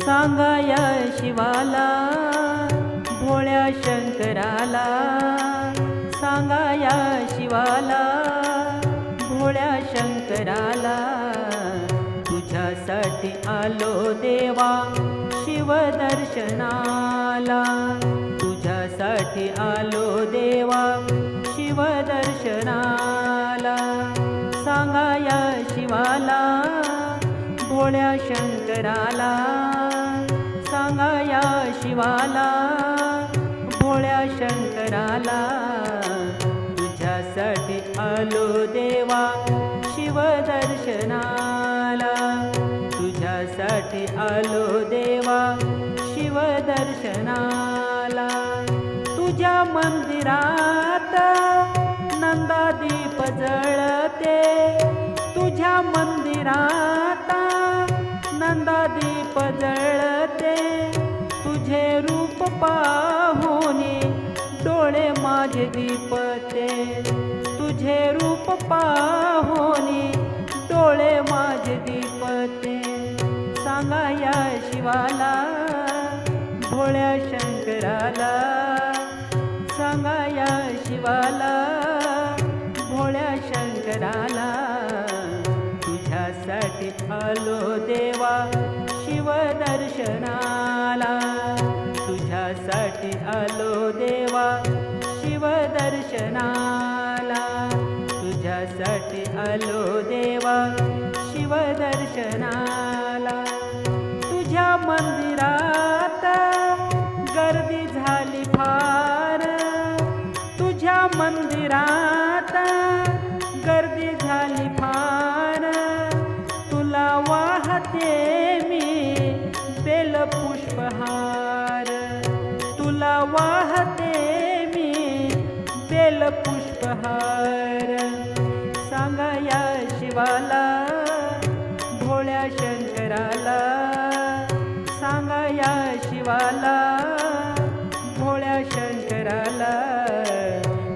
सांगा या शिवाला भोळ्या शंकराला. सांगाया शिवाला भोळ्या शंकराला. तुझ्यासाठी आलो देवा शिवदर्शनाला. तुझ्यासाठी आलो देवा शिवदर्शना भोळ्या शंकराला सांगाया शिवाला. भोळ्या शंकराला तुझ्यासाठी आलो देवा शिवदर्शनाला. तुझ्यासाठी आलो देवा शिवदर्शनाला. तुझ्या मंदिरात नंदादीप जळते. तुझ्या मंदिरात पाहुने डोळे माझे दीपते. तुझे रूप पाहुने डोळे माझे दीपते. सांगा या शिवाला भोळ्या शंकराला. सांगा या शिवाला भोळ्या शंकराला. तुझ्यासाठी आलो देवा शिवदर्शना साठी आलो देवा शिवदर्शनाला तुझ्यासाठी आलो देवा शिवदर्शनाला तुला वाहते मी बेल पुष्पहार सांगा या शिवाला भोळ्या शंकराला. सांगा या शिवाला भोळ्या शंकराला.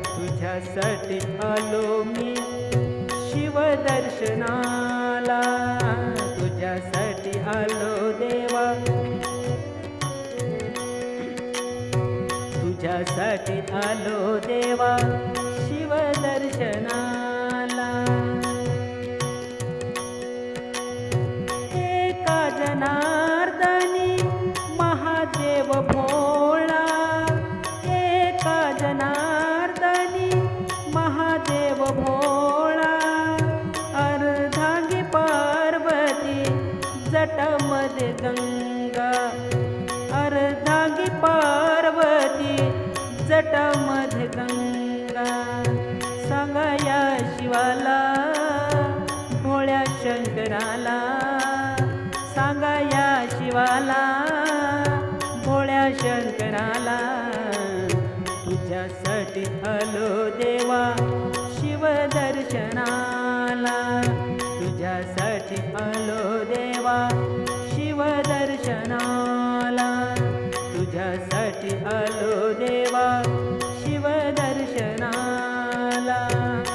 तुझ्यासाठी आलो मी शिवदर्शना तुझ्यासाठी आलो देवा शिवदर्शनाला. एका जनार्दनी महादेव भोळा. एका जनार्दनी महादेव भोळा. अर्धांगी पार्वती जटामध्ये गंगा जटामध गंगा सगया शिवाला भोळ्या शंकराला. सांगा या शिवाला भोळ्या शंकराला. तुझ्यासाठी हलो देवा शिवदर्शनाला. तुझ्यासाठी हलो देवा शिवदर्शनाला. तुझ्यासाठी